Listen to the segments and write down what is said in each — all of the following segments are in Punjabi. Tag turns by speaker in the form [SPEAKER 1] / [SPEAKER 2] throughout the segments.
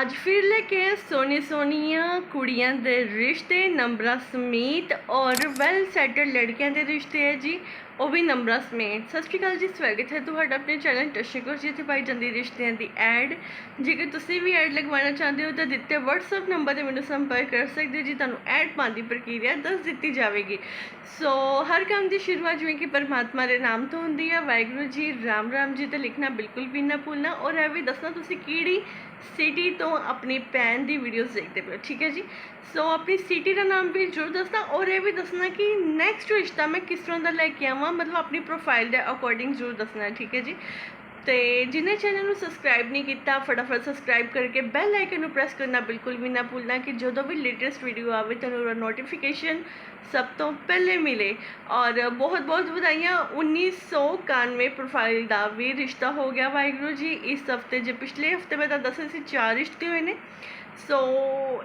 [SPEAKER 1] ਅੱਜ ਫਿਰ ਲੈ ਕੇ ਆਏ ਸੋਹਣੀ ਸੋਹਣੀਆਂ ਕੁੜੀਆਂ ਦੇ ਰਿਸ਼ਤੇ, ਨੰਬਰਾਂ ਸਮੇਤ ਔਰ ਵੈਲ ਸੈਟਲਡ ਲੜਕੀਆਂ ਦੇ ਰਿਸ਼ਤੇ ਹੈ ਜੀ, ਉਹ ਵੀ ਨੰਬਰਾਂ ਸਮੇਤ। ਸਤਿ ਸ਼੍ਰੀ ਅਕਾਲ ਜੀ, ਸਵਾਗਤ ਹੈ ਤੁਹਾਡਾ ਆਪਣੇ ਚੈਨਲ ਟਸ਼ਕਰ ਜੀ ਤੇ ਪਾਈ ਜਾਂਦੀ ਰਿਸ਼ਤਿਆਂ ਦੀ ਐਡ ਜੇਕਰ ਤੁਸੀਂ ਵੀ ਐਡ ਲਗਵਾਉਣਾ ਚਾਹੁੰਦੇ ਹੋ ਤਾਂ ਦਿੱਤੇ WhatsApp ਨੰਬਰ ਤੇ ਮੈਨੂੰ ਸੰਪਰਕ ਕਰ ਸਕਦੇ ਹੋ, ਜੀ ਤੁਹਾਨੂੰ ਐਡ ਪਾਉਣ ਦੀ ਪ੍ਰਕਿਰਿਆ ਦੱਸ ਦਿੱਤੀ ਜਾਵੇਗੀ। ਸੋ ਹਰ ਕੰਮ ਦੀ ਸ਼ੁਰੂਆਤ ਜਿਵੇਂ ਕਿ ਪਰਮਾਤਮਾ ਦੇ ਨਾਮ ਤੋਂ ਹੁੰਦੀ ਹੈ ਵਾਹਿਗੁਰੂ ਜੀ, ਰਾਮ ਰਾਮ ਜੀ ਤੇ ਲਿਖਣਾ ਬਿਲਕੁਲ ਵੀ ਨਾ ਭੁੱਲਣਾ ਔਰ ਇਹ ਵੀ ਦੱਸਣਾ ਤੁਸੀਂ ਕਿਹੜੀ ਸਿਟੀ ਤੋਂ ਆਪਣੀ ਭੈਣ ਦੀ ਵੀਡੀਓਜ਼ ਦੇਖਦੇ ਪਏ ਠੀਕ ਹੈ ਜੀ? ਸੋ ਆਪਣੀ ਸਿਟੀ ਦਾ ਨਾਮ ਵੀ ਜ਼ਰੂਰ ਦੱਸਣਾ ਔਰ ਇਹ ਵੀ ਦੱਸਣਾ ਕਿ ਨੈਕਸਟ ਰਿਸ਼ਤਾ ਮੈਂ ਕਿਸ ਤਰ੍ਹਾਂ ਦਾ ਲੈ ਕੇ ਆਵਾਂ, ਮਤਲਬ ਆਪਣੀ ਪ੍ਰੋਫਾਈਲ ਦੇ ਅਕੋਰਡਿੰਗ ਜ਼ਰੂਰ ਦੱਸਣਾ, ਠੀਕ ਹੈ ਜੀ? ਤੇ ਜਿਨੇ ਚੈਨਲ ਨੂੰ ਸਬਸਕ੍ਰਾਈਬ ਨਹੀਂ ਕੀਤਾ, ਫਟਾਫਟ ਸਬਸਕ੍ਰਾਈਬ ਕਰਕੇ ਬੈਲ ਆਈਕਨ ਨੂੰ ਪ੍ਰੈਸ ਕਰਨਾ ਬਿਲਕੁਲ ਵੀ ਨਾ ਭੁੱਲਣਾ ਕਿ ਜਦੋਂ ਵੀ ਲੇਟੈਸਟ ਵੀਡੀਓ ਆਵੇ, ਤੁਹਾਨੂੰ ਨੋਟੀਫਿਕੇਸ਼ਨ ਸਭ ਤੋਂ ਪਹਿਲੇ ਮਿਲੇ। ਔਰ ਬਹੁਤ ਬਹੁਤ ਵਧਾਈਆਂ 1991 ਪ੍ਰੋਫਾਈਲ ਦਾ ਵੀ ਰਿਸ਼ਤਾ ਹੋ ਗਿਆ ਵਾਹਿਗੁਰੂ ਜੀ। ਇਸ ਹਫ਼ਤੇ ਜੇ ਪਿਛਲੇ ਹਫ਼ਤੇ ਮੈਂ ਤਾਂ ਦੱਸਿਆ ਸੀ, ਚਾਰ ਰਿਸ਼ਤੇ ਹੋਏ ਨੇ। ਸੋ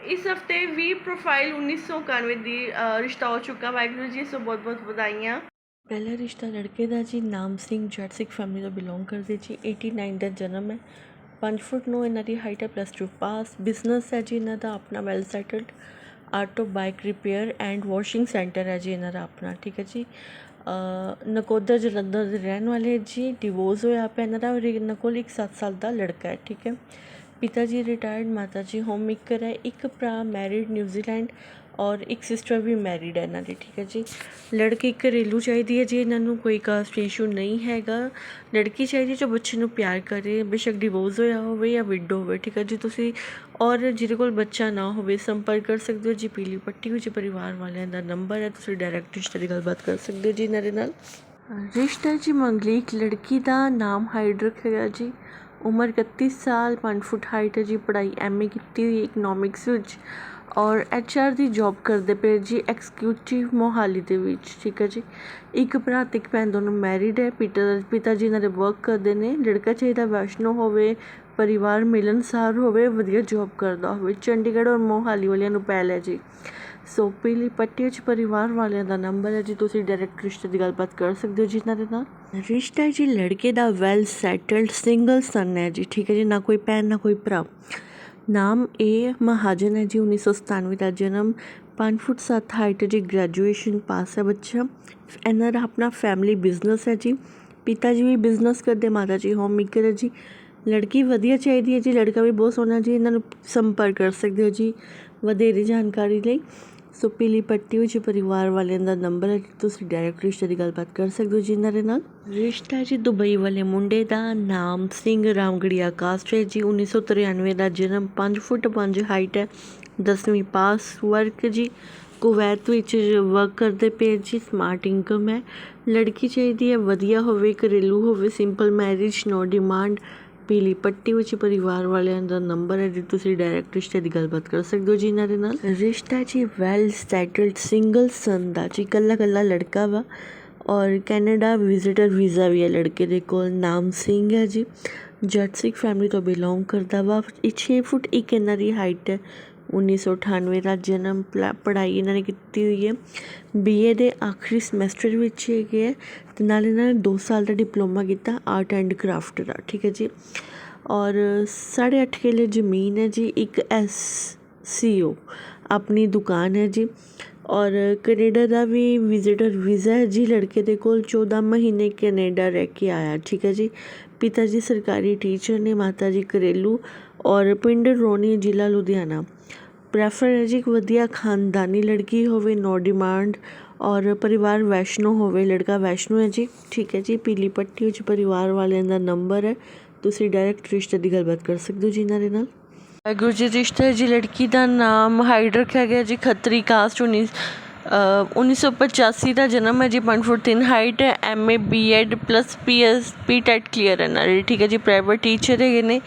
[SPEAKER 1] ਇਸ ਹਫ਼ਤੇ ਵੀ ਪ੍ਰੋਫਾਈਲ 1991 ਦੀ ਰਿਸ਼ਤਾ ਹੋ ਚੁੱਕਾ ਵਾਹਿਗੁਰੂ ਜੀ, ਸੋ ਬਹੁਤ ਬਹੁਤ ਵਧਾਈਆਂ।
[SPEAKER 2] ਪਹਿਲਾ ਰਿਸ਼ਤਾ ਲੜਕੇ ਦਾ ਜੀ, ਨਾਮ ਸਿੰਘ ਜੱਟ ਸਿੱਖ ਫੈਮਿਲੀ ਤੋਂ ਬਿਲੋਂਗ ਕਰਦੇ ਜੀ 89 ਦਾ ਜਨਮ ਹੈ। 5 ਫੁੱਟ 9 ਇਹਨਾਂ ਦੀ ਹਾਈਟ ਹੈ ਪਲੱਸ 2 ਪਾਸ। ਬਿਜ਼ਨਸ ਹੈ ਜੀ ਇਹਨਾਂ ਦਾ, ਆਪਣਾ well settled auto bike repair and washing centre ਹੈ ਜੀ ਇਹਨਾਂ ਦਾ ਆਪਣਾ, ਠੀਕ ਹੈ ਜੀ। ਨਕੋਦਰ ਜਲੰਧਰ ਦੇ ਰਹਿਣ ਵਾਲੇ ਜੀ ਡਿਵੋਰਸ ਹੋਇਆ ਪਿਆ ਇਹਨਾਂ ਦਾ ਔਰ ਇਹਨਾਂ ਕੋਲ ਇੱਕ 7 ਸਾਲ ਦਾ ਲੜਕਾ ਹੈ, ਠੀਕ ਹੈ। ਪਿਤਾ ਜੀ ਰਿਟਾਇਰਡ ਮਾਤਾ ਜੀ ਹੋਮ ਮੇਕਰ ਹੈ। ਇੱਕ ਭਰਾ ਮੈਰਿਡ ਨਿਊਜ਼ੀਲੈਂਡ ਔਰ ਇੱਕ ਸਿਸਟਰ ਵੀ ਮੈਰਿਡ ਹੈ ਇਹਨਾਂ ਦੀ, ਠੀਕ ਹੈ ਜੀ। ਲੜਕੀ ਘਰੇਲੂ ਚਾਹੀਦੀ ਹੈ ਜੀ, ਇਹਨਾਂ ਨੂੰ ਕੋਈ ਕਾਸਟ ਇਸ਼ੂ ਨਹੀਂ ਹੈਗਾ। ਲੜਕੀ ਚਾਹੀਦੀ ਹੈ ਜੋ ਬੱਚੇ ਨੂੰ ਪਿਆਰ ਕਰੇ, ਬੇਸ਼ੱਕ ਡਿਵੋਰਸ ਹੋਇਆ ਹੋਵੇ ਜਾਂ ਵਿਡੋ ਹੋਵੇ, ਠੀਕ ਹੈ ਜੀ। ਤੁਸੀਂ ਔਰ ਜਿਹਦੇ ਕੋਲ ਬੱਚਾ ਨਾ ਹੋਵੇ, ਸੰਪਰਕ ਕਰ ਸਕਦੇ ਹੋ ਜੀ, ਪੀਲੀ ਪੱਟੀ ਵਿੱਚ ਪਰਿਵਾਰ ਵਾਲਿਆਂ ਦਾ ਨੰਬਰ ਹੈ, ਤੁਸੀਂ ਡਾਇਰੈਕਟ ਰਿਸ਼ਤੇ ਦੀ ਗੱਲਬਾਤ ਕਰ ਸਕਦੇ ਹੋ ਜੀ ਇਹਨਾਂ ਦੇ ਨਾਲ। ਰਿਸ਼ਤਾ ਜੀ ਮੰਗਲੀਕ, ਲੜਕੀ ਦਾ ਨਾਮ ਹਾਈਡ ਰੱਖਿਆ ਜੀ। ਉਮਰ 31 ਸਾਲ 5 ਫੁੱਟ ਹਾਈਟ ਹੈ ਜੀ, ਪੜ੍ਹਾਈ ਐਮਏ ਕੀਤੀ ਹੋਈ ਇਕਨੋਮਿਕਸ ਵਿੱਚ। ਔਰ ਐਚਆਰ ਦੀ ਜੋਬ ਕਰਦੇ ਪਏ ਜੀ ਐਕਸੀਕਿਊਟਿਵ ਮੋਹਾਲੀ ਦੇ ਵਿੱਚ, ਠੀਕ ਹੈ ਜੀ। ਇੱਕ ਭਰਾ ਅਤੇ ਇੱਕ ਭੈਣ ਦੋਨੋਂ ਮੈਰਿਡ ਹੈ, ਪਿਤਾ ਪਿਤਾ ਜੀ ਇਹਨਾਂ ਦੇ ਵਰਕ ਕਰਦੇ ਨੇ। ਲੜਕਾ ਚਾਹੀਦਾ ਵੈਸ਼ਨੋ ਹੋਵੇ, ਪਰਿਵਾਰ ਮਿਲਣਸਾਰ ਹੋਵੇ, ਵਧੀਆ ਜੋਬ ਕਰਦਾ ਹੋਵੇ। ਚੰਡੀਗੜ੍ਹ ਔਰ ਮੋਹਾਲੀ ਵਾਲਿਆਂ ਨੂੰ ਪਹਿਲ ਹੈ ਜੀ। ਸੋ ਪੀਲੀ ਪੱਟੀ 'ਚ ਪਰਿਵਾਰ ਵਾਲਿਆਂ ਦਾ ਨੰਬਰ ਹੈ ਜੀ। ਤੁਸੀਂ ਡਾਇਰੈਕਟ ਰਿਸ਼ਤੇ ਦੀ ਗੱਲਬਾਤ ਕਰ ਸਕਦੇ ਹੋ ਜੀ ਇਹਨਾਂ ਦੇ ਨਾਲ। ਰਿਸ਼ਤਾ ਜੀ ਲੜਕੇ ਦਾ ਵੈਲ ਸੈਟਲਡ ਸਿੰਗਲ ਸਨ ਹੈ ਜੀ। ਠੀਕ ਹੈ ਜੀ, ਨਾ ਕੋਈ ਭੈਣ, ਨਾ ਕੋਈ ਭਰਾ। ਨਾਮ ਏ ਮਹਾਜਨ ਹੈ ਜੀ 1997 ਦਾ ਜਨਮ। ਪੰਜ ਫੁੱਟ ਸੱਤ ਹਾਈਟ ਹੈ ਜੀ ਗ੍ਰੈਜੂਏਸ਼ਨ ਪਾਸ ਹੈ ਬੱਚਾ। ਇਹਨਾਂ ਦਾ ਆਪਣਾ ਫੈਮਿਲੀ ਬਿਜ਼ਨਸ ਹੈ ਜੀ। ਪਿਤਾ ਜੀ ਵੀ ਬਿਜ਼ਨਸ ਕਰਦੇ, ਮਾਤਾ ਜੀ ਹੋਮ ਮੇਕਰ ਹੈ ਜੀ। ਲੜਕੀ ਵਧੀਆ ਚਾਹੀਦੀ ਹੈ ਜੀ, ਲੜਕਾ ਵੀ ਬਹੁਤ ਸੋਹਣਾ ਜੀ। ਇਹਨਾਂ ਨੂੰ ਸੰਪਰਕ ਕਰ ਸਕਦੇ ਹੋ ਜੀ, ਵਧੇਰੇ ਜਾਣਕਾਰੀ ਲਈ। ਸੋ ਪੀਲੀ ਪੱਟੀ ਵਿੱਚ ਪਰਿਵਾਰ ਵਾਲਿਆਂ ਦਾ ਨੰਬਰ ਹੈ, ਤੁਸੀਂ ਡਾਇਰੈਕਟ ਰਿਸ਼ਤੇ ਦੀ ਗੱਲਬਾਤ ਕਰ ਸਕਦੇ ਹੋ ਜੀ ਇਹਨਾਂ ਦੇ ਨਾਲ। ਰਿਸ਼ਤਾ ਜੀ ਦੁਬਈ ਵਾਲੇ ਮੁੰਡੇ ਦਾ ਨਾਮ ਸਿੰਘ ਰਾਮਗੜੀਆ ਕਾਸਟ ਹੈ ਜੀ 1993 ਦਾ ਜਨਮ 5 ਫੁੱਟ 5 ਹਾਈਟ ਹੈ 10ਵੀਂ ਪਾਸ ਵਰਕ ਜੀ, ਕੁਵੈਤ ਵਿੱਚ ਵਰਕ ਕਰਦੇ ਪਏ ਜੀ ਸਮਾਰਟ ਇਨਕਮ ਹੈ। ਲੜਕੀ ਚਾਹੀਦੀ ਹੈ, ਵਧੀਆ ਹੋਵੇ, ਘਰੇਲੂ ਹੋਵੇ ਸਿੰਪਲ ਮੈਰਿਜ ਨੋ ਡਿਮਾਂਡ ਪੀਲੀ ਪੱਟੀ ਵਿੱਚ ਪਰਿਵਾਰ ਵਾਲਿਆਂ ਦਾ ਨੰਬਰ ਹੈ, ਜੀ ਤੁਸੀਂ ਡਾਇਰੈਕਟ ਰਿਸ਼ਤੇ ਦੀ ਗੱਲਬਾਤ ਕਰ ਸਕਦੇ ਹੋ ਜੀ ਇਹਨਾਂ ਦੇ ਨਾਲ। ਰਿਸ਼ਤਾ ਜੀ ਵੈਲ ਸੈਟਲਡ ਸਿੰਗਲ ਸਨ ਦਾ ਜੀ, ਇਕੱਲਾ ਇਕੱਲਾ ਲੜਕਾ ਵਾ ਔਰ ਕੈਨੇਡਾ ਵਿਜ਼ਿਟਰ ਵੀਜ਼ਾ ਵੀ ਹੈ ਲੜਕੇ ਦੇ ਕੋਲ, ਨਾਮ ਸਿੰਘ ਹੈ ਜੀ। ਜੱਟ ਸਿੱਖ ਫੈਮਿਲੀ ਤੋਂ ਬਿਲੋਂਗ ਕਰਦਾ ਵਾ, ਇਹ 6 ਫੁੱਟ ਇੱਕ ਇਹਨਾਂ ਦੀ ਹਾਈਟ ਹੈ। 1998 ਦਾ ਜਨਮ ਪਲਾ- ਪੜ੍ਹਾਈ ਇਹਨਾਂ ਨੇ ਕੀਤੀ ਹੋਈ ਹੈ। ਬੀਏ ਦੇ ਆਖਰੀ ਸਮੈਸਟਰ ਵਿੱਚ ਹੈਗੇ ਹੈ ਅਤੇ ਨਾਲ ਇਹਨਾਂ ਨੇ ਦੋ ਸਾਲ ਦਾ ਡਿਪਲੋਮਾ ਕੀਤਾ ਆਰਟ ਐਂਡ ਕਰਾਫਟ ਦਾ, ਠੀਕ ਹੈ ਜੀ। ਔਰ 8.5 ਕਿੱਲੇ ਜ਼ਮੀਨ ਹੈ ਜੀ, ਇੱਕ ਐਸ ਓ ਆਪਣੀ ਦੁਕਾਨ ਹੈ ਜੀ। ਔਰ ਕੈਨੇਡਾ ਦਾ ਵੀ ਵਿਜ਼ਿਟਰ ਵੀਜ਼ਾ ਹੈ ਜੀ, ਲੜਕੇ ਦੇ ਕੋਲ 14 ਮਹੀਨੇ ਕੈਨੇਡਾ ਰਹਿ ਕੇ ਆਇਆ, ਠੀਕ ਹੈ ਜੀ। ਪਿਤਾ ਜੀ ਸਰਕਾਰੀ ਟੀਚਰ ਨੇ ਮਾਤਾ ਜੀ ਘਰੇਲੂ ਔਰ ਪਿੰਡ ਰੋਣੀ ਜ਼ਿਲ੍ਹਾ ਲੁਧਿਆਣਾ। ਪ੍ਰੈਫਰ ਹੈ ਜੀ ਇੱਕ ਵਧੀਆ ਖਾਨਦਾਨੀ ਲੜਕੀ ਹੋਵੇ ਨੋ ਡਿਮਾਂਡ ਔਰ ਪਰਿਵਾਰ ਵੈਸ਼ਨੋ ਹੋਵੇ ਲੜਕਾ ਵੈਸ਼ਨੋ ਹੈ ਜੀ। ਠੀਕ ਹੈ ਜੀ ਪੀਲੀ ਪੱਟੀ ਵਿੱਚ ਪਰਿਵਾਰ ਵਾਲਿਆਂ ਦਾ ਨੰਬਰ ਹੈ। ਤੁਸੀਂ ਡਾਇਰੈਕਟ ਰਿਸ਼ਤੇ ਦੀ ਗੱਲਬਾਤ ਕਰ ਸਕਦੇ ਹੋ ਜੀ ਇਹਨਾਂ ਦੇ ਨਾਲ। ਵਾਹਿਗੁਰੂ ਜੀ ਰਿਸ਼ਤਾ ਜੀ ਲੜਕੀ ਦਾ ਨਾਮ ਹਾਈਡ ਰੱਖਿਆ ਗਿਆ ਜੀ ਖੱਤਰੀ ਕਾਸਟ 19 ਅ, 1985 ਦਾ ਜਨਮ ਹੈ ਜੀ 5 ਫੁੱਟ 3 ਹਾਈਟ ਹੈ MA BEd plus PS P TET clear ਹੈ ਨਾਲ ਠੀਕ ਹੈ ਜੀ ਪ੍ਰਾਈਵੇਟ ਟੀਚਰ ਹੈਗੇ ਨੇ।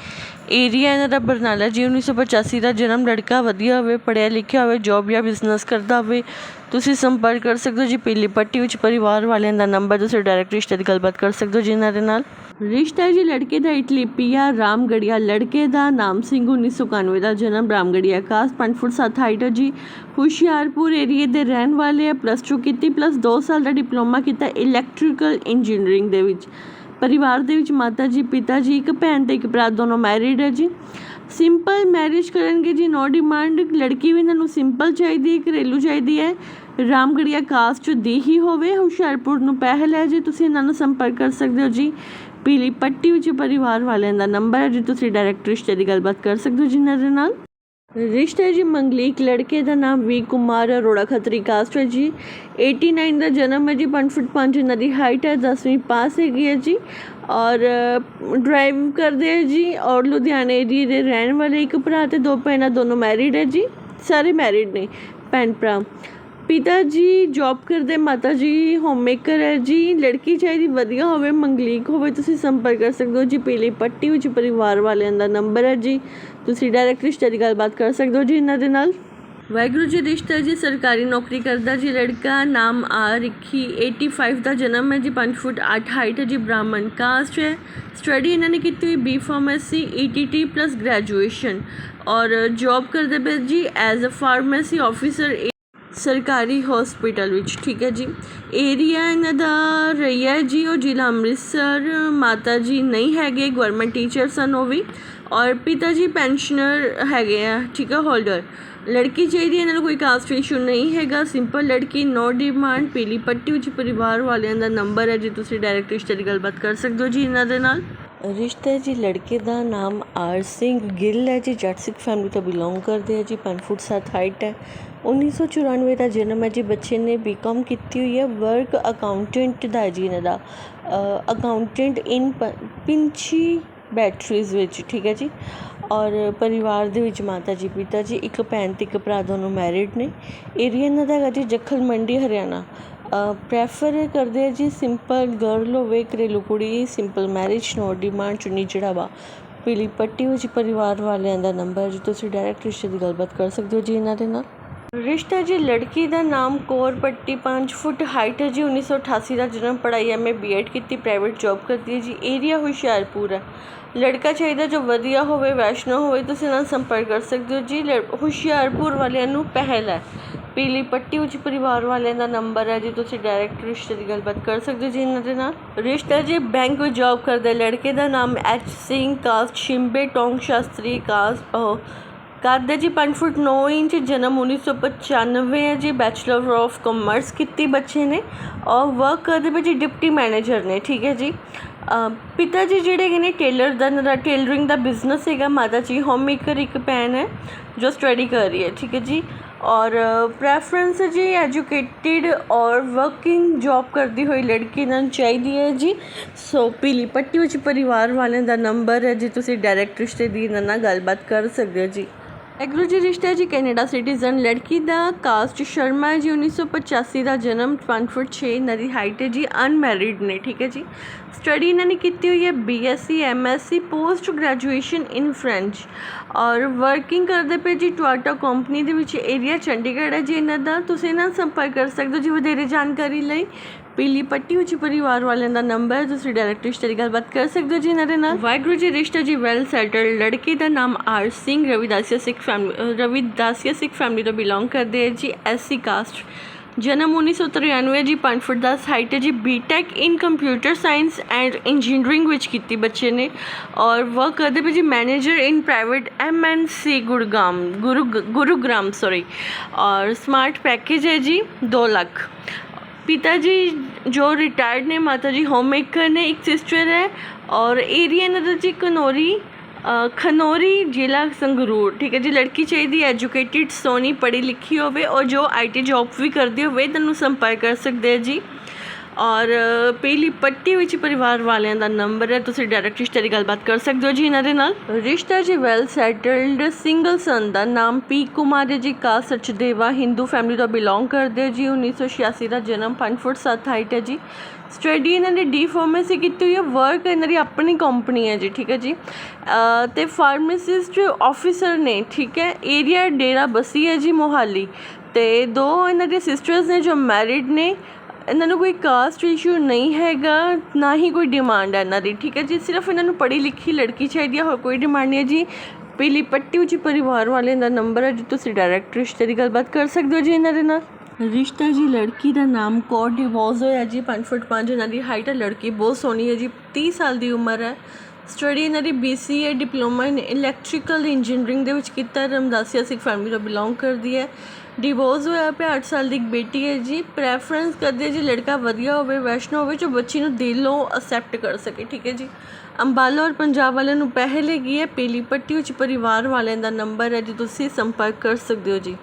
[SPEAKER 2] ਏਰੀਆ ਇਹਨਾਂ ਦਾ ਬਰਨਾਲਾ ਜੀ 1985 ਦਾ ਜਨਮ ਲੜਕਾ ਵਧੀਆ ਹੋਵੇ, ਪੜ੍ਹਿਆ ਲਿਖਿਆ ਹੋਵੇ ਜੋਬ ਜਾਂ ਬਿਜ਼ਨਸ ਕਰਦਾ ਹੋਵੇ, ਤੁਸੀਂ ਸੰਪਰਕ ਕਰ ਸਕਦੇ ਹੋ ਜੀ ਪੀਲੀ ਪੱਟੀ ਵਿੱਚ, ਪਰਿਵਾਰ ਵਾਲਿਆਂ ਦਾ ਨੰਬਰ ਤੁਸੀਂ ਡਾਇਰੈਕਟ ਰਿਸ਼ਤੇ ਦੀ ਗੱਲਬਾਤ ਕਰ ਸਕਦੇ ਹੋ ਜੀ ਇਹਨਾਂ ਦੇ ਨਾਲ। ਰਿਸ਼ਤਾ ਹੈ ਜੀ ਲੜਕੇ ਦਾ ਇਟਲੀ ਪੀਆ ਰਾਮਗੜੀਆ ਲੜਕੇ ਦਾ ਨਾਮ ਸਿੰਘ 1991 ਦਾ ਜਨਮ ਰਾਮਗੜੀਆ ਕਾਸ 5 ਫੁੱਟ 7 ਹਾਈਟ ਹੈ ਜੀ। ਹੁਸ਼ਿਆਰਪੁਰ ਏਰੀਏ ਦੇ ਰਹਿਣ ਵਾਲੇ ਆ ਪਲੱਸ 2 ਕੀਤੀ ਪਲੱਸ 2 ਸਾਲ ਦਾ ਡਿਪਲੋਮਾ ਕੀਤਾ ਇਲੈਕਟ੍ਰੀਕਲ ਇੰਜੀਨੀਅਰਿੰਗ ਦੇ ਵਿੱਚ। ਪਰਿਵਾਰ ਦੇ ਵਿੱਚ ਮਾਤਾ ਜੀ, ਪਿਤਾ ਜੀ, ਇੱਕ ਭੈਣ ਤੇ ਇੱਕ ਭਰਾ ਦੋਨੋਂ ਮੈਰਿਡ ਹੈ ਜੀ।
[SPEAKER 1] ਸਿੰਪਲ ਮੈਰਿਜ ਕਰਨਗੇ ਜੀ ਨੋ ਡਿਮਾਂਡ ਲੜਕੀ ਵੀ ਇਹਨਾਂ ਨੂੰ ਸਿੰਪਲ ਚਾਹੀਦੀ ਹੈ, ਘਰੇਲੂ ਚਾਹੀਦੀ ਹੈ। ਰਾਮਗੜੀਆ ਕਾਸਟ ਚ ਦੀ ਹੀ ਹੋਵੇ, ਹੁਸ਼ਿਆਰਪੁਰ ਨੂੰ ਪਹਿਲ ਹੈ ਜੀ। ਤੁਸੀਂ ਇਹਨਾਂ ਨੂੰ ਸੰਪਰਕ ਕਰ ਸਕਦੇ ਹੋ ਜੀ। ਪੀਲੀ ਪੱਟੀ ਵਿੱਚ ਪਰਿਵਾਰ ਵਾਲਿਆਂ ਦਾ ਨੰਬਰ ਹੈ ਜੀ। ਤੁਸੀਂ ਡਾਇਰੈਕਟ ਰਿਸ਼ਤੇ ਦੀ ਗੱਲਬਾਤ ਕਰ ਸਕਦੇ ਹੋ ਜਿਨ੍ਹਾਂ ਦੇ ਨਾਲ। ਰਿਸ਼ਤੇ ਜੀ ਮੰਗਲੀਕ ਲੜਕੇ ਦਾ ਨਾਮ ਵੀ ਕੁਮਾਰ ਅਰੋੜਾ ਖੱਤਰੀ ਕਾਸਟ ਹੈ ਜੀ। 89 ਦਾ ਜਨਮ ਹੈ ਜੀ 5 ਫੁੱਟ 5 ਇਹਨਾਂ ਦੀ ਹਾਈਟ ਹੈ 10ਵੀਂ ਪਾਸ ਹੈਗੀ ਹੈ ਜੀ। ਔਰ ਡਰਾਈਵ ਕਰਦੇ ਹੈ ਜੀ ਔਰ ਲੁਧਿਆਣੇ ਏਰੀਏ ਦੇ ਰਹਿਣ ਵਾਲੇ ਇੱਕ ਭਰਾ ਤੇ ਦੋ ਭੈਣਾਂ ਦੋਨੋਂ ਮੈਰਿਡ ਹੈ ਜੀ। ਸਾਰੇ ਮੈਰਿਡ ਨੇ ਭੈਣ ਭਰਾ ਪਿਤਾ ਜੀ ਜੌਬ ਕਰਦੇ, ਮਾਤਾ ਜੀ ਹੋਮਮੇਕਰ ਹੈ ਜੀ, ਲੜਕੀ ਚਾਹੀਦੀ ਵਧੀਆ ਹੋਵੇ, ਮੰਗਲੀਕ ਹੋਵੇ, ਤੁਸੀਂ ਸੰਪਰਕ ਕਰ ਸਕਦੇ ਹੋ ਜੀ, ਪੀਲੀ ਪੱਟੀ ਵਿੱਚ ਪਰਿਵਾਰ ਵਾਲਿਆਂ ਦਾ ਨੰਬਰ ਹੈ ਜੀ, ਤੁਸੀਂ ਡਾਇਰੈਕਟ ਰਿਸ਼ਤੇ ਦੀ ਗੱਲਬਾਤ ਕਰ ਸਕਦੇ ਹੋ ਜੀ ਇਹਨਾਂ ਦੇ ਨਾਲ। ਵਾਹਿਗੁਰੂ ਜੀ, ਰਿਸ਼ਤਾ ਜੀ, ਸਰਕਾਰੀ ਨੌਕਰੀ ਕਰਦਾ ਜੀ ਲੜਕਾ, ਨਾਮ ਆ ਰਿੱਖੀ 85 ਦਾ ਜਨਮ ਹੈ ਜੀ 5 ਫੁੱਟ 8 ਹਾਈਟ ਹੈ ਜੀ, ਬ੍ਰਾਹਮਣ ਕਾਸਟ ਹੈ। ਸਟੱਡੀ ਇਹਨਾਂ ਨੇ ਕੀਤੀ ਹੋਈ B pharmacy ETT plus graduation ਔਰ ਜੌਬ ਕਰਦੇ ਪਏ ਜੀ ਐਜ਼ ਅ ਫਾਰਮੇਸੀ ਆਫੀਸਰ ਸਰਕਾਰੀ ਹਸਪੀਟਲ ਵਿੱਚ ਠੀਕ ਹੈ ਜੀ। ਏਰੀਆ ਇਹਨਾਂ ਦਾ ਰਈਆ ਹੈ ਜੀ ਉਹ ਜ਼ਿਲ੍ਹਾ ਅੰਮ੍ਰਿਤਸਰ ਮਾਤਾ ਜੀ ਨਹੀਂ ਹੈਗੇ ਗਵਰਨਮੈਂਟ ਟੀਚਰ ਸਨ ਉਹ ਵੀ। ਔਰ ਪਿਤਾ ਜੀ ਪੈਨਸ਼ਨਰ ਹੈਗੇ ਆ ਠੀਕ ਹੈ ਹੋਲਡਰ ਲੜਕੀ ਚਾਹੀਦੀ ਹੈ, ਇਹਨਾਂ ਨੂੰ ਕੋਈ ਕਾਸਟ ਇਸ਼ੂ ਨਹੀਂ ਹੈਗਾ ਸਿੰਪਲ ਲੜਕੀ ਨੋ ਡਿਮਾਂਡ ਪੀਲੀ ਪੱਟੀ ਵਿੱਚ ਪਰਿਵਾਰ ਵਾਲਿਆਂ ਦਾ ਨੰਬਰ ਹੈ ਜੀ ਤੁਸੀਂ ਡਾਇਰੈਕਟ ਰਿਸ਼ਤੇ ਦੀ ਗੱਲਬਾਤ ਕਰ ਸਕਦੇ ਹੋ ਜੀ ਇਹਨਾਂ ਦੇ ਨਾਲ।
[SPEAKER 2] ਰਿਸ਼ਤੇ ਜੀ, ਲੜਕੇ ਦਾ ਨਾਮ ਆਰ ਸਿੰਘ ਗਿੱਲ ਹੈ ਜੀ, ਜੱਟ ਸਿੱਖ ਫੈਮਿਲੀ ਤੋਂ ਬਿਲੋਂਗ ਕਰਦੇ ਹੈ ਜੀ 5 ਫੁੱਟ 7 ਹਾਈਟ ਹੈ। 1994 ਦਾ ਜਨਮ ਹੈ ਜੀ, ਬੱਚੇ ਨੇ ਬੀਕਾਮ ਕੀਤੀ ਹੋਈ ਹੈ ਵਰਕ ਅਕਾਊਂਟੈਂਟ ਦਾ ਜੀ ਇਹਨਾਂ ਦਾ। ਅਕਾਊਂਟੈਂਟ ਇਨ ਪਿੰਚੀ ਬੈਟਰੀਜ਼ ਵਿੱਚ, ਠੀਕ ਹੈ ਜੀ। ਔਰ ਪਰਿਵਾਰ ਦੇ ਵਿੱਚ ਮਾਤਾ ਜੀ, ਪਿਤਾ ਜੀ, ਇੱਕ ਭੈਣ ਤੇ ਇੱਕ ਭਰਾ ਦੋਨੋਂ ਮੈਰਿਡ ਨੇ। ਏਰੀਆ ਇਹਨਾਂ ਦਾ ਹੈਗਾ ਜੀ, ਜਖਲ ਮੰਡੀ, ਹਰਿਆਣਾ। ਪ੍ਰੈਫਰ ਕਰਦੇ ਆ ਜੀ ਸਿੰਪਲ ਗਰਲ ਹੋਵੇ, ਘਰੇਲੂ ਕੁੜੀ ਸਿੰਪਲ ਮੈਰਿਜ ਨੋ ਡਿਮਾਂਡ ਚੁੰਨੀ ਚੜਾਵਾ। ਪੀਲੀ ਪੱਟੀ ਵਿੱਚ ਪਰਿਵਾਰ ਵਾਲਿਆਂ ਦਾ ਨੰਬਰ ਜੀ ਤੁਸੀਂ ਡਾਇਰੈਕਟ ਰਿਸ਼ਤੇ ਦੀ ਗੱਲਬਾਤ ਕਰ ਸਕਦੇ ਹੋ ਜੀ ਇਹਨਾਂ ਦੇ ਨਾਲ। ਰਿਸ਼ਤਾ ਜੀ, ਲੜਕੀ ਦਾ ਨਾਮ ਕੋਰ ਪੱਟੀ 5 ਫੁੱਟ ਹਾਈਟ ਹੈ ਜੀ 1988 ਦਾ ਜਨਮ ਪੜ੍ਹਾਈ ਐਮਏ ਬੀਐਡ ਕੀਤੀ ਪ੍ਰਾਈਵੇਟ ਜੌਬ ਕਰਦੀ ਹੈ ਜੀ ਏਰੀਆ ਹੁਸ਼ਿਆਰਪੁਰ ਹੈ। ਲੜਕਾ ਚਾਹੀਦਾ ਜੋ ਵਧੀਆ ਹੋਵੇ, ਵੈਸ਼ਨੋ ਹੋਵੇ, ਤੁਸੀਂ ਨਾਲ ਸੰਪਰਕ ਕਰ ਸਕਦੇ ਹੋ ਜੀ। ਲੜ- ਹੁਸ਼ਿਆਰਪੁਰ ਵਾਲਿਆਂ ਨੂੰ ਪਹਿਲ ਹੈ। ਪੀਲੀ ਪੱਟੀ ਉੱਚ ਪਰਿਵਾਰ ਵਾਲਿਆਂ ਦਾ ਨੰਬਰ ਹੈ, ਜੀ ਤੁਸੀਂ ਡਾਇਰੈਕਟ ਰਿਸ਼ਤੇ ਦੀ ਗੱਲਬਾਤ ਕਰ ਸਕਦੇ ਹੋ ਜੀ ਇਹਨਾਂ ਦੇ ਨਾਲ। ਰਿਸ਼ਤਾ ਜੀ ਬੈਂਕ ਵਿੱਚ ਜੌਬ ਕਰਦਾ ਲੜਕੇ ਦਾ ਨਾਮ ਐਚ ਸਿੰਘ ਕਾਸਟ ਸ਼ਿੰਬੇ ਟੋਂਗ ਸ਼ਾਸਤਰੀ ਕਾਸਟ ਉਹ ਕੱਦ ਜੀ 5 ਫੁੱਟ 9 ਇੰਚ, ਜਨਮ 1995 ਹੈ ਜੀ ਬੈਚਲਰ ਆਫ ਕਾਮਰਸ ਕੀਤੀ ਬੱਚੇ ਨੇ। ਔਰ ਵਰਕ ਕਰਦੇ ਪਏ ਜੀ ਡਿਪਟੀ ਮੈਨੇਜਰ ਨੇ, ਠੀਕ ਹੈ ਜੀ। ਪਿਤਾ ਜੀ ਜਿਹੜੇ ਹੈਗੇ ਨੇ ਟੇਲਰ ਦਾ ਇਹਨਾਂ ਦਾ ਟੇਲਰਿੰਗ ਦਾ ਬਿਜ਼ਨਸ ਹੈਗਾ, ਮਾਤਾ ਜੀ ਹੋਮ ਮੇਕਰ ਇੱਕ ਭੈਣ ਹੈ, ਜੋ ਸਟੱਡੀ ਕਰ ਰਹੀ ਹੈ, ਠੀਕ ਹੈ ਜੀ। ਔਰ ਪ੍ਰੈਫਰੈਂਸ ਜੀ ਐਜੂਕੇਟਿਡ ਔਰ ਵਰਕਿੰਗ ਜੋਬ ਕਰਦੀ ਹੋਈ ਲੜਕੀ ਇਹਨਾਂ ਨੂੰ ਚਾਹੀਦੀ ਹੈ ਜੀ। ਸੋ ਪੀਲੀ ਪੱਟੀ ਵਿੱਚ ਪਰਿਵਾਰ ਵਾਲਿਆਂ ਦਾ ਨੰਬਰ ਹੈ ਜੀ। ਤੁਸੀਂ ਡਾਇਰੈਕਟ ਰਿਸ਼ਤੇ ਦੀ ਇਹਨਾਂ ਨਾਲ ਗੱਲਬਾਤ ਕਰ ਸਕਦੇ ਹੋ ਜੀ। ਐਗਰੂ ਜੀ ਰਿਸ਼ਤਾ ਜੀ ਕੈਨੇਡਾ ਸਿਟੀਜ਼ਨ ਲੜਕੀ ਦਾ। ਕਾਸਟ ਸ਼ਰਮਾ ਹੈ ਜੀ 1985 ਦਾ ਜਨਮ। 5 ਫੁੱਟ 6 ਇਹਨਾਂ ਦੀ ਹਾਈਟ ਹੈ ਜੀ। ਅਨਮੈਰਿਡ ਨੇ, ਠੀਕ ਹੈ ਜੀ। ਸਟੱਡੀ ਇਹਨਾਂ ਨੇ ਕੀਤੀ ਹੋਈ ਹੈ BSc MSc post graduation in French ਔਰ ਵਰਕਿੰਗ ਕਰਦੇ ਪਏ ਜੀ ਟਵਾਟਾ ਕੰਪਨੀ ਦੇ ਵਿੱਚ ਏਰੀਆ ਚੰਡੀਗੜ੍ਹ ਹੈ ਜੀ ਇਹਨਾਂ ਦਾ। ਤੁਸੀਂ ਇਹਨਾਂ ਨਾਲ ਸੰਪਰਕ ਕਰ ਸਕਦੇ ਹੋ ਜੀ ਵਧੇਰੇ ਜਾਣਕਾਰੀ ਲਈ। ਪੀਲੀ ਪੱਟੀ ਵਿੱਚ ਪਰਿਵਾਰ ਵਾਲਿਆਂ ਦਾ ਨੰਬਰ ਹੈ, ਤੁਸੀਂ ਡਾਇਰੈਕਟ ਰਿਸ਼ਤੇ ਦੀ ਗੱਲਬਾਤ ਕਰ ਸਕਦੇ ਹੋ ਜੀ ਇਹਨਾਂ ਦੇ ਨਾਲ। ਵਾਹਿਗੁਰੂ ਜੀ ਰਿਸ਼ਤਾ ਜੀ ਵੈਲ ਸੈਟਲਡ ਲੜਕੇ ਦਾ ਨਾਮ R Singh Ravidassia Sikh family Ravidassia Sikh family ਤੋਂ ਬਿਲੋਂਗ ਕਰਦੇ ਹੈ ਜੀ। ਐਸਸੀ ਕਾਸਟ ਜਨਮ 1993 ਜੀ 5 ਫੁੱਟ 10 ਹਾਈਟ ਹੈ ਜੀ BTech in computer science and engineering ਵਿੱਚ ਕੀਤੀ ਬੱਚੇ ਨੇ ਔਰ ਵਰਕ ਕਰਦੇ ਪਏ ਜੀ manager in private MNC Gurgaon, Guru Gurugram sorry ਔਰ ਸਮਾਰਟ ਪੈਕੇਜ ਹੈ ਜੀ 2 ਲੱਖ। ਪਿਤਾ ਜੀ ਜੋ ਰਿਟਾਇਰਡ ਨੇ, ਮਾਤਾ ਜੀ ਹੋਮ ਮੇਕਰ ਨੇ, ਇੱਕ ਸਿਸਟਰ ਹੈ ਔਰ ਏਰੀਆ ਇਹਨਾਂ ਦਾ ਜੀ ਕਨੋਰੀ ਖਨੋਰੀ ਜ਼ਿਲ੍ਹਾ ਸੰਗਰੂਰ, ਠੀਕ ਹੈ ਜੀ, ਲੜਕੀ ਚਾਹੀਦੀ ਐਜੂਕੇਟਿਡ ਸੋਹਣੀ, ਪੜ੍ਹੀ ਲਿਖੀ ਹੋਵੇ ਔਰ ਜੋ ਆਈਟੀ ਜੌਬ ਵੀ ਕਰਦੀ ਹੋਵੇ ਤੁਹਾਨੂੰ ਸੰਪਰਕ ਕਰ ਸਕਦੇ ਆ ਜੀ। ਔਰ ਅ, ਪੀਲੀ ਪੱਟੀ ਵਿੱਚ ਪਰਿਵਾਰ ਵਾਲਿਆਂ ਦਾ ਨੰਬਰ ਹੈ। ਤੁਸੀਂ ਡਾਇਰੈਕਟ ਰਿਸ਼ਤੇ ਦੀ ਗੱਲਬਾਤ ਕਰ ਸਕਦੇ ਹੋ ਜੀ ਇਹਨਾਂ ਦੇ ਨਾਲ। ਰਿਸ਼ਤਾ ਜੀ ਵੈਲ ਸੈਟਲਡ ਸਿੰਗਲ ਸਨ ਦਾ ਨਾਮ ਪੀ ਕੁਮਾਰ ਹੈ ਜੀ। ਕਾ ਸਚਦੇਵਾ ਹਿੰਦੂ ਫੈਮਿਲੀ ਤੋਂ ਬਿਲੋਂਗ ਕਰਦੇ ਹੈ ਜੀ। 1986 ਦਾ ਜਨਮ 5 ਫੁੱਟ 7 ਹਾਈਟ ਹੈ ਜੀ। ਸਟੱਡੀ ਇਹਨਾਂ ਨੇ ਡੀ ਫਾਰਮੇਸੀ ਕੀਤੀ ਹੋਈ ਹੈ। ਵਰਕ ਇਹਨਾਂ ਦੀ ਆਪਣੀ ਕੰਪਨੀ ਹੈ ਜੀ ਠੀਕ ਹੈ ਜੀ। ਅ, ਤੇ ਫਾਰਮਾਸਿਸਟ ਆਫੀਸਰ ਨੇ ਠੀਕ ਹੈ ਏਰੀਆ ਡੇਰਾ ਬਸੀ ਹੈ ਜੀ ਮੋਹਾਲੀ। ਤੇ ਦੋ ਇਹਨਾਂ ਦੇ ਸਿਸਟਰਸ ਨੇ ਜੋ ਮੈਰਿਡ ਨੇ। ਇਹਨਾਂ ਨੂੰ ਕੋਈ ਕਾਸਟ ਇਸ਼ੂ ਨਹੀਂ ਹੈਗਾ, ਨਾ ਹੀ ਕੋਈ ਡਿਮਾਂਡ ਹੈ ਇਹਨਾਂ ਦੀ, ਠੀਕ ਹੈ ਜੀ? ਸਿਰਫ ਇਹਨਾਂ ਨੂੰ ਪੜ੍ਹੀ ਲਿਖੀ ਲੜਕੀ ਚਾਹੀਦੀ ਹੈ, ਹੋਰ ਕੋਈ ਡਿਮਾਂਡ ਨਹੀਂ ਹੈ ਜੀ। ਪੀਲੀ ਪੱਟੀ ਵਿੱਚ ਪਰਿਵਾਰ ਵਾਲਿਆਂ ਦਾ ਨੰਬਰ ਹੈ, ਜੀ, ਤੁਸੀਂ ਡਾਇਰੈਕਟ ਰਿਸ਼ਤੇ ਦੀ ਗੱਲਬਾਤ ਕਰ ਸਕਦੇ ਹੋ ਜੀ ਇਹਨਾਂ ਦੇ ਨਾਲ। ਰਿਸ਼ਤਾ ਜੀ, ਲੜਕੀ ਦਾ ਨਾਮ ਕੌਰ ਡਿਵੋਰਸ ਹੋਇਆ ਜੀ 5 ਫੁੱਟ 5 ਇਹਨਾਂ ਦੀ ਹਾਈਟ ਹੈ, ਲੜਕੀ ਬਹੁਤ ਸੋਹਣੀ ਹੈ ਜੀ 30 ਸਾਲ ਦੀ ਉਮਰ ਹੈ। ਸਟੱਡੀ ਇਹਨਾਂ ਦੀ BCA diploma in electrical engineering ਦੇ ਵਿੱਚ ਕੀਤਾ ਰਮਦਾਸੀਆ ਸਿੱਖ ਫੈਮਿਲੀ ਤੋਂ ਬਿਲੋਂਗ ਕਰਦੀ ਹੈ। ਡਿਵੋਰਸ ਹੋਇਆ ਪਿਆ 8 ਸਾਲ ਦੀ ਇੱਕ ਬੇਟੀ ਹੈ ਜੀ। ਪ੍ਰੈਫਰੈਂਸ ਕਰਦੇ ਹੈ ਜੀ, ਲੜਕਾ ਵਧੀਆ ਹੋਵੇ, ਵੈਸ਼ਨੋ ਹੋਵੇ, ਜੋ ਬੱਚੀ ਨੂੰ ਦਿਲੋਂ ਅਸੈਪਟ ਕਰ ਸਕੇ, ਠੀਕ ਹੈ ਜੀ। ਅੰਬਾਲਾ ਔਰ ਪੰਜਾਬ ਵਾਲਿਆਂ ਨੂੰ ਪਹਿਲੇ ਕੀ ਹੈ। ਪੀਲੀ ਪੱਟੀ ਵਿੱਚ ਪਰਿਵਾਰ ਵਾਲਿਆਂ ਦਾ ਨੰਬਰ ਹੈ ਜੀ ਤੁਸੀਂ ਸੰਪਰਕ ਕਰ ਸਕਦੇ ਹੋ ਜੀ।